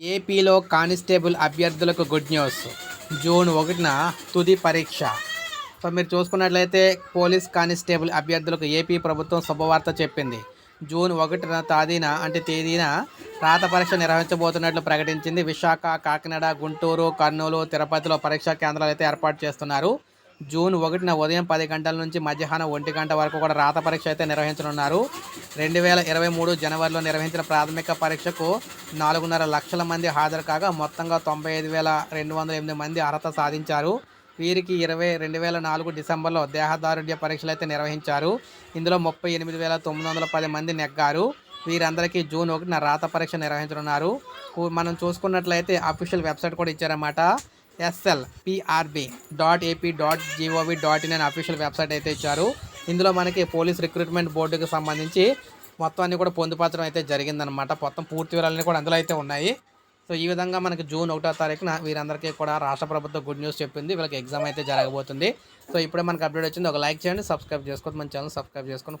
ఏపీలో కానిస్టేబుల్ అభ్యర్థులకు good news. June ఒకటిన తుది పరీక్ష. సో మీరు చూసుకున్నట్లయితే పోలీస్ కానిస్టేబుల్ అభ్యర్థులకు ఏపీ ప్రభుత్వం శుభవార్త చెప్పింది. జూన్ ఒకటిన తేదీన అంటే తేదీన రాత పరీక్ష నిర్వహించబోతున్నట్లు ప్రకటించింది. విశాఖ కాకినాడ గుంటూరు కర్నూలు తిరుపతిలో పరీక్షా కేంద్రాలు అయితే ఏర్పాటు చేస్తున్నారు. జూన్ ఒకటిన ఉదయం పది గంటల నుంచి మధ్యాహ్నం ఒంటి గంట వరకు కూడా రాత పరీక్ష అయితే నిర్వహించనున్నారు. రెండు వేల ఇరవై మూడు జనవరిలో నిర్వహించిన ప్రాథమిక పరీక్షకు నాలుగున్నర లక్షల మంది హాజరు కాగా మొత్తంగా తొంభై ఐదు వేల రెండు వందల ఎనిమిది మంది అర్హత సాధించారు. వీరికి ఇరవై రెండు వేల నాలుగు డిసెంబర్లో దేహదారుఢ్య పరీక్షలు అయితే నిర్వహించారు. ఇందులో ముప్పై ఎనిమిది వేల తొమ్మిది వందల పది మంది నెగ్గారు. వీరందరికీ జూన్ ఒకటిన రాత పరీక్ష నిర్వహించనున్నారు. మనం చూసుకున్నట్లయితే అఫీషియల్ వెబ్సైట్ కూడా ఇచ్చారన్నమాట. SL PRB dot AP dot GOV dot in అనే అఫీషియల్ వెబ్సైట్ అయితే ఇచ్చారు. ఇందులో మనకి పోలీస్ రిక్రూట్మెంట్ బోర్డుకి సంబంధించి మొత్తం అన్ని కూడా పొందుపరచడం అయితే జరిగిందనమాట మొత్తం పూర్తి వివరాలన్నీ కూడా అందులో అయితే ఉన్నాయి. సో ఈ విధంగా మనకి జూన్ ఒకటో తారీఖున వీరందరికీ కూడా రాష్ట్ర ప్రభుత్వం గుడ్ న్యూస్ చెప్పింది. వీళ్ళకి ఎగ్జామ్ అయితే జరగబోతుంది. సో ఇప్పుడే మనకి అప్డేట్ వచ్చింది. ఒక లైక్ చేయండి సబ్స్క్రైబ్ చేసుకోండి. మన ఛానల్ సబ్స్క్రైబ్ చేసుకొని